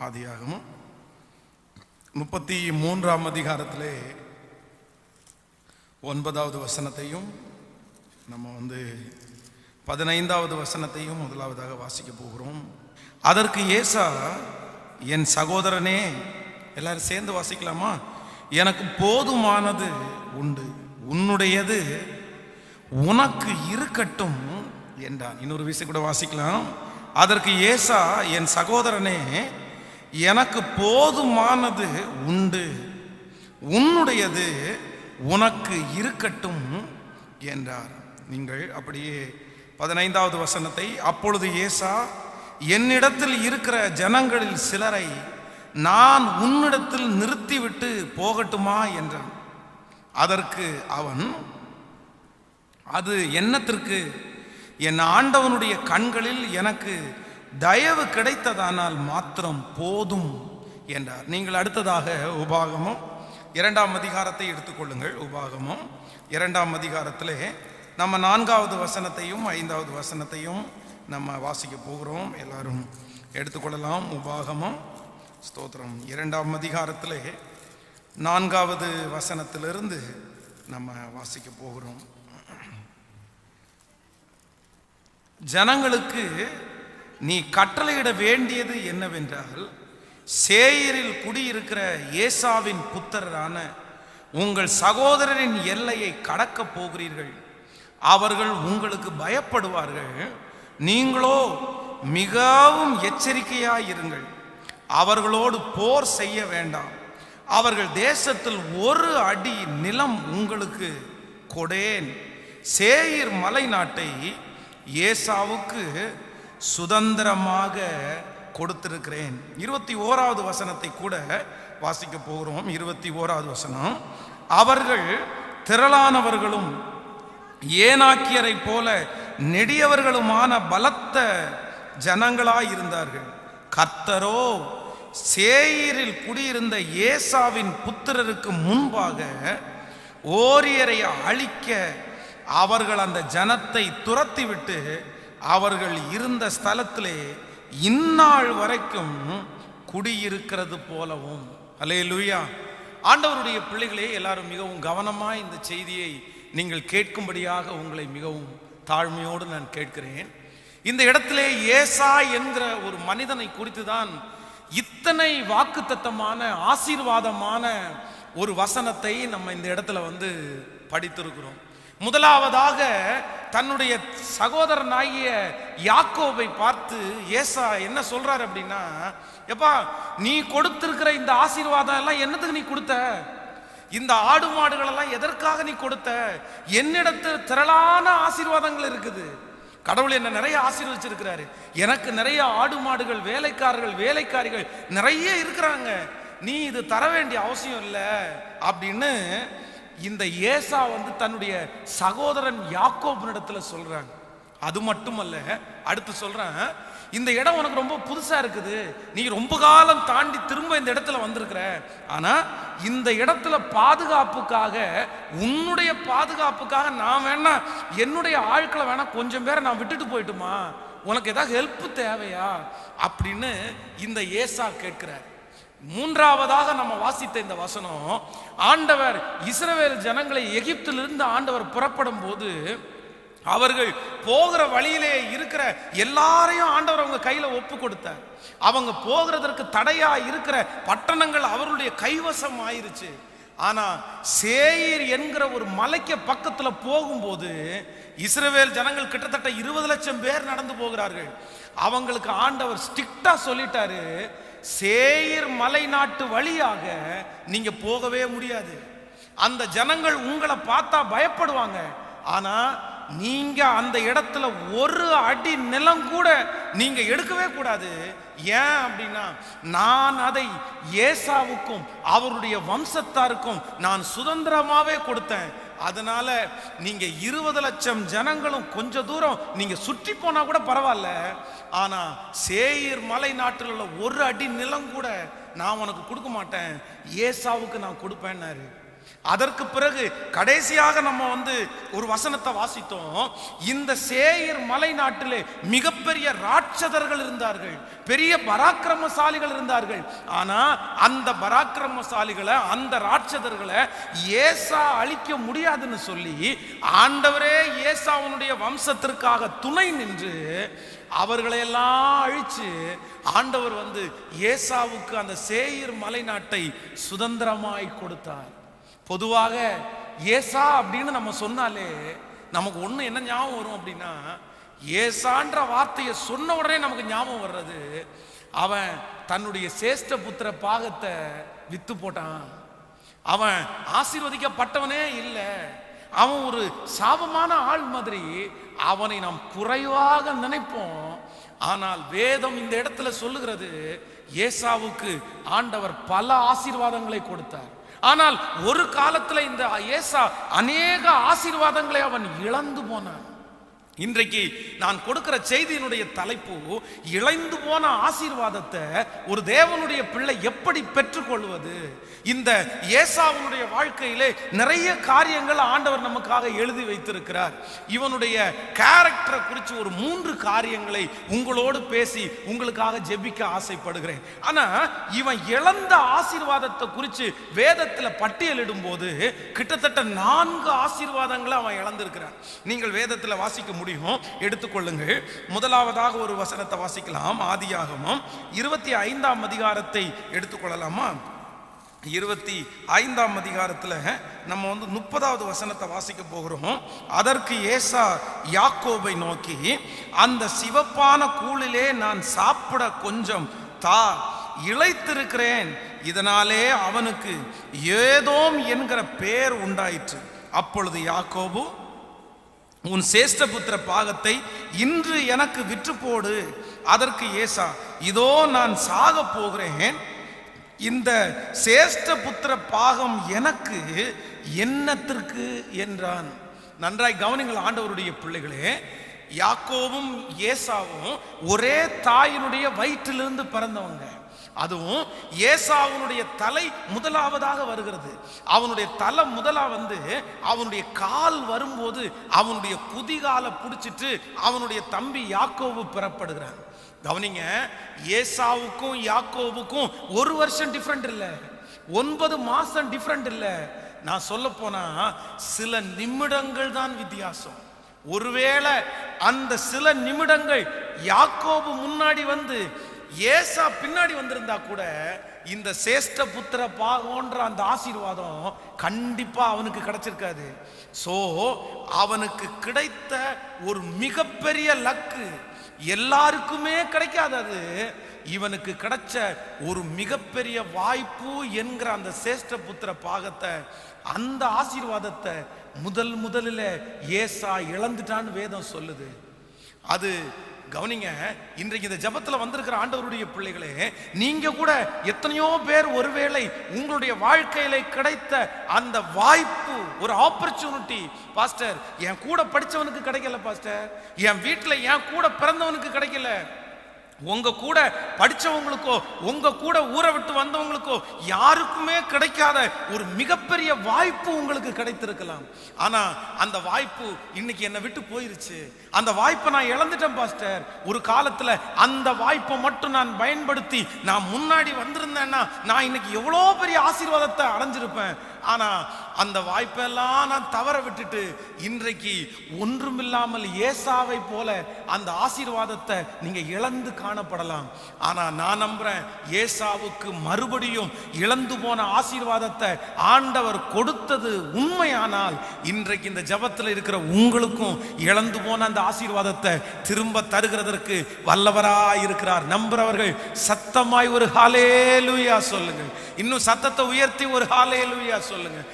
ஆதியாகமும். முப்பத்தி மூன்றாம் அதிகாரத்திலே ஒன்பதாவது வசனத்தையும் நம்ம வந்து பதினைந்தாவது வசனத்தையும் முதலாவதாக வாசிக்க போகிறோம். அதற்கு ஏசா என் சகோதரனே எல்லாரும் சேர்ந்து வாசிக்கலாமா? எனக்கு போதுமானது உண்டு உன்னுடையது உனக்கு இருக்கட்டும் என்றான். இன்னொரு விஷயம் கூட வாசிக்கலாம். அதற்கு ஏசா என் சகோதரனே எனக்கு போதுமானது உண்டு. உன்னுடையது உனக்கு இருக்கட்டும் என்றார். நீங்கள் அப்படியே பதினைந்தாவது வசனத்தை அப்பொழுது ஏசா என்னிடத்தில் இருக்கிற ஜனங்களில் சிலரை நான் உன்னிடத்தில் நிறுத்திவிட்டு போகட்டுமா என்றான். அதற்கு அவன் அது என்னத்திற்கு? என் ஆண்டவனுடைய கண்களில் எனக்கு தயவு கிடைத்ததானால் மாத்திரம் போதும் என்றார். நீங்கள் அடுத்ததாக உபாகமம் இரண்டாம் அதிகாரத்தை எடுத்துக்கொள்ளுங்கள். உபாகமம் இரண்டாம் அதிகாரத்தில் நம்ம நான்காவது வசனத்தையும் ஐந்தாவது வசனத்தையும் நம்ம வாசிக்க போகிறோம். எல்லாரும் எடுத்துக்கொள்ளலாம். உபாகமம் ஸ்தோத்திரம். இரண்டாம் அதிகாரத்தில் நான்காவது வசனத்திலிருந்து நம்ம வாசிக்க போகிறோம். ஜனங்களுக்கு நீ கட்டளையிட வேண்டியது என்னவென்றால் சேயரில் குடியிருக்கிற ஏசாவின் புத்தரான உங்கள் சகோதரரின் எல்லையை கடக்கப் போகிறீர்கள். அவர்கள் உங்களுக்கு பயப்படுவார்கள். நீங்களோ மிகவும் எச்சரிக்கையாயிருங்கள். அவர்களோடு போர் செய்ய வேண்டாம். அவர்கள் தேசத்தில் ஒரு அடி நிலம் உங்களுக்கு கொடேன் சேயிர் மலை நாட்டை ஏசாவுக்கு சுதந்திரமாக கொடுத்திருக்கிறேன். இருபத்தி ஓராவது வசனத்தை கூட வாசிக்க போகிறோம். இருபத்தி ஓராவது வசனம். அவர்கள் திரளானவர்களும் ஏனாக்கியரை போல நெடியவர்களுமான பலத்த ஜனங்களாய் இருந்தார்கள் கர்த்தரோ சேயிரில் குடியிருந்த ஏசாவின் புத்திரருக்கு முன்பாக ஓரியரை அழிக்க அவர்கள் அந்த ஜனத்தை துரத்திவிட்டு அவர்கள் இருந்த ஸ்தலத்திலே இந்நாள் வரைக்கும் குடியிருக்கிறது போலவும். அலே லூயா ஆண்டவருடைய பிள்ளைகளே எல்லாரும் மிகவும் கவனமாக இந்த செய்தியை நீங்கள் கேட்கும்படியாக உங்களை மிகவும் தாழ்மையோடு நான் கேட்கிறேன். இந்த இடத்திலே ஏசா என்கிற ஒரு மனிதனை குறித்து தான் இத்தனை வாக்குத்தத்தமான ஆசீர்வாதமான ஒரு வசனத்தை நம்ம இந்த இடத்துல வந்து படித்திருக்கிறோம். முதலாவதாக தன்னுடைய சகோதரனாகிய யாக்கோவை பார்த்து ஏசா என்ன சொல்றாரு அப்படின்னா எப்பா நீ கொடுத்திருக்கிற இந்த ஆசீர்வாதம் எல்லாம் என்னத்துக்கு நீ கொடுத்த? இந்த ஆடு மாடுகள் எல்லாம் எதற்காக நீ கொடுத்த? என்னிடத்து திரளான ஆசீர்வாதங்கள் இருக்குது. கடவுள் என்ன நிறைய ஆசீர்வச்சிருக்கிறாரு. எனக்கு நிறைய ஆடு மாடுகள் வேலைக்காரர்கள் வேலைக்காரிகள் நிறைய இருக்கிறாங்க. நீ இது தர வேண்டிய அவசியம் இல்லை அப்படின்னு இந்த ஏசா வந்து தன்னுடைய சகோதரன் யாக்கோபனிடத்துல சொல்றாங்க. அது மட்டுமல்ல அடுத்து சொல்றேன் இந்த இடம் உனக்கு ரொம்ப புதுசா இருக்குது. நீ ரொம்ப காலம் தாண்டி திரும்ப இந்த இடத்துல வந்திருக்கிற. ஆனா இந்த இடத்துல பாதுகாப்புக்காக உன்னுடைய பாதுகாப்புக்காக நான் வேணா என்னுடைய ஆட்களை வேணா கொஞ்சம் பேரை நான் விட்டுட்டு போயிட்டுமா? உனக்கு ஏதாவது ஹெல்ப் தேவையா? அப்படின்னு இந்த ஏசா கேட்கிறார். மூன்றாவதாக நம்ம வாசித்த இந்த வசனம் ஆண்டவர் இஸ்ரவேல் ஜனங்களை எகிப்திலிருந்து ஆண்டவர் புறப்படும் போது அவர்கள் போகிற வழியிலே இருக்கிற எல்லாரையும் ஆண்டவர் அவங்க கையில ஒப்பு கொடுத்தார். அவங்க போகிறதற்கு தடையா இருக்கிற பட்டணங்கள் அவருடைய கைவசம் ஆயிருச்சு. ஆனா சேயீர் என்கிற ஒரு மலைக்கு பக்கத்துல போகும்போது இஸ்ரவேல் ஜனங்கள் கிட்டத்தட்ட இருபது லட்சம் பேர் நடந்து போகிறார்கள். அவங்களுக்கு ஆண்டவர் ஸ்ட்ரிக்டா சொல்லிட்டாரு சேயிர் மலை நாட்டு வழியாக நீங்க போகவே முடியாது. அந்த ஜனங்கள் உங்களை பார்த்தா பயப்படுவாங்க. ஆனா நீங்க அந்த இடத்துல ஒரு அடி நிலம் கூட நீங்க எடுக்கவே கூடாது. ஏன் அப்படின்னா நான் அதை ஏசாவுக்கும் அவருடைய வம்சத்தாருக்கும் நான் சுதந்திரமாவே கொடுத்தேன். அதனால நீங்க இருபது லட்சம் ஜனங்களும் கொஞ்ச தூரம் நீங்க சுற்றி போனா கூட பரவாயில்ல. ஆனா சேயீர் மலை நாட்டில் உள்ள ஒரு அடி நிலம் கூட நான் உனக்கு கொடுக்க மாட்டேன். ஏசாவுக்கு நான் கொடுப்பேன்னாரு. அதற்கு பிறகு கடைசியாக நம்ம வந்து ஒரு வசனத்தை வாசித்தோம். இந்த சேயர் மலை நாட்டிலே மிகப்பெரிய ராட்சதர்கள் இருந்தார்கள். பெரிய பராக்கிரமசாலிகள் இருந்தார்கள். ஆனா அந்த பராக்கிரமசாலிகளை அந்த ராட்சதர்களை ஏசா அழிக்க முடியாதுன்னு சொல்லி ஆண்டவரே ஏசாவுனுடைய வம்சத்திற்காக துணை நின்று அவர்களையெல்லாம் அழிச்சு ஆண்டவர் வந்து ஏசாவுக்கு அந்த சேயர் மலை நாட்டை சுதந்திரமாய் கொடுத்தார். பொதுவாக ஏசா அப்படின்னு நம்ம சொன்னாலே நமக்கு ஒன்று என்ன ஞாபகம் வரும் அப்படின்னா ஏசான்ற வார்த்தையை சொன்ன உடனே நமக்கு ஞாபகம் வர்றது அவன் தன்னுடைய சேஷ்ட புத்திர பாகத்தை வித்து போட்டான். அவன் ஆசீர்வதிக்கப்பட்டவனே இல்லை. அவன் ஒரு சாபமான ஆள் மாதிரி அவனை நாம் குறைவாக நினைப்போம். ஆனால் வேதம் இந்த இடத்துல சொல்லுகிறது ஏசாவுக்கு ஆண்டவர் பல ஆசீர்வாதங்களை கொடுத்தார். ஆனால் ஒரு காலத்தில் இந்த ஏசா அநேக ஆசீர்வாதங்களை அவன் இழந்து போனான். இன்றைக்கு நான் கொடுக்கிற செய்தியினுடைய தலைப்பு இழைந்து போன ஆசீர்வாதத்தை ஒரு தேவனுடைய பிள்ளை எப்படி பெற்றுக்கொள்வது? இந்த ஏசாவுடைய வாழ்க்கையிலே நிறைய காரியங்கள் ஆண்டவர் நமக்காக எழுதி வைத்திருக்கிறார். இவனுடைய கேரக்டரை குறித்து ஒரு மூன்று காரியங்களை உங்களோடு பேசி உங்களுக்காக ஜெபிக்க ஆசைப்படுகிறேன். ஆனா இவன் இழந்த ஆசீர்வாதத்தை குறித்து வேதத்தில் பட்டியலிடும் போது கிட்டத்தட்ட நான்கு ஆசீர்வாதங்களை அவன் இழந்திருக்கிறான். நீங்கள் வேதத்தில் வாசிக்க முடியும்? எடுத்துக்கொள்ளுங்கள். முதலாவதாக ஒரு வசனத்தை வாசிக்கலாம். ஆதியாகமும் இருபத்தி ஐந்தாம் அதிகாரத்தை எடுத்துக்கொள்ளலாமா? இருபத்தி ஐந்தாம் அதிகாரத்தில் நம்ம வந்து முப்பதாவது வசனத்தை வாசிக்க போகிறோம். அதற்கு ஏசா யாக்கோபை நோக்கி அந்த சிவப்பான கூழிலே நான் சாப்பிட கொஞ்சம் தா இழைத்திருக்கிறேன் இதனாலே அவனுக்கு ஏதோம் என்கிற பேர் உண்டாயிற்று. அப்பொழுது யாக்கோபு உன் சேஷ்டபுத்திர பாகத்தை இன்று எனக்கு விற்று போடு அதற்கு ஏசா இதோ நான் சாக போகிறேன். இந்த சேஷ்டபுத்திர பாகம் எனக்கு என்னத்திற்கு? என்றான். நன்றாய் கவனிங்கள் ஆண்டவருடைய பிள்ளைகளே யாக்கோவும் ஏசாவும் ஒரே தாயினுடைய வயிற்றிலிருந்து பிறந்தவங்க. அதுவும் ஏசாவுனுடைய தலை முதலாவதாக வருகிறது. அவனுடைய தலை முதலா வந்து அவனுடைய கால் வரும்போது அவனுடைய குதிகாலை பிடிச்சிட்டு அவனுடைய தம்பி யாக்கோவு பெறப்படுகிறான். கவனிங்க ஏசாவுக்கும் யாக்கோவுக்கும் ஒரு வருஷம் டிஃப்ரெண்ட் இல்லை. ஒன்பது மாசம் டிஃப்ரெண்ட் இல்லை. நான் சொல்ல போனா சில நிமிடங்கள் தான் வித்தியாசம். ஒருவேளை அந்த சில நிமிடங்கள் யாக்கோபு முன்னாடி வந்து ஏசா பின்னாடி வந்திருந்தா கூட இந்த சேஷ்ட புத்திர பாகோன்ற அந்த ஆசீர்வாதம் கண்டிப்பா அவனுக்கு கிடைச்சிருக்காது. சோ அவனுக்கு கிடைத்த ஒரு மிகப்பெரிய லக்கு எல்லாருக்குமே கிடைக்காது அது. இவனுக்கு கிடைச்ச ஒரு மிகப்பெரிய வாய்ப்பு என்கிற அந்த சேஷ்ட புத்திர பாகத்தை அந்த ஆசீர்வாதத்தை முதல் முதலில் ஏசா இழந்துட்டான்னு வேதம் சொல்லுது. அது கவனிங்க இன்றைக்கு இந்த ஜபத்துல வந்திருக்கிற ஆண்டவருடைய பிள்ளைகளே நீங்க கூட எத்தனையோ பேர் ஒருவேளை உங்களுடைய வாழ்க்கையில கிடைத்த அந்த வாய்ப்பு ஒரு ஆப்பர்ச்சுனிட்டி பாஸ்டர் என் கூட படிச்சவனுக்கு கிடைக்கல பாஸ்டர் என் வீட்டுல என் கூட பிறந்தவனுக்கு கிடைக்கல. உங்க கூட படிச்சவங்களுக்கோ உங்க கூட ஊரை விட்டு வந்தவங்களுக்கோ யாருக்குமே கிடைக்காத ஒரு மிகப்பெரிய வாய்ப்பு உங்களுக்கு கிடைத்திருக்கலாம். ஆனா அந்த வாய்ப்பு இன்னைக்கு என்னை விட்டு போயிருச்சு. அந்த வாய்ப்பை நான் இழந்துட்டேன் பாஸ்டர். ஒரு காலத்துல அந்த வாய்ப்பை மட்டும் நான் பயன்படுத்தி நான் முன்னாடி வந்திருந்தேன்னா நான் இன்னைக்கு எவ்வளோ பெரிய ஆசீர்வாதத்தை அடைஞ்சிருப்பேன். ஆனா அந்த வாய்ப்பெல்லாம் நான் தவற விட்டுட்டு இன்றைக்கு ஒன்றுமில்லாமல் ஏசாவை போல அந்த ஆசீர்வாதத்தை நீங்க இழந்து காணப்படலாம். ஆனா நான் நம்புறேன் ஏசாவுக்கு மறுபடியும் இழந்து போன ஆசீர்வாதத்தை ஆண்டவர் கொடுத்தது உண்மையானால் இன்றைக்கு இந்த ஜபத்தில் இருக்கிற உங்களுக்கும் இழந்து போன அந்த ஆசீர்வாதத்தை திரும்ப தருகிறதற்கு வல்லவராய் இருக்கிறார். நம்புறவர்கள் சத்தமாய் ஒரு ஹாலேலுயா சொல்லுங்கள் இன்னும் சத்தத்தை உயர்த்தி ஒரு ஹாலேலுயா சொல்லுங்க.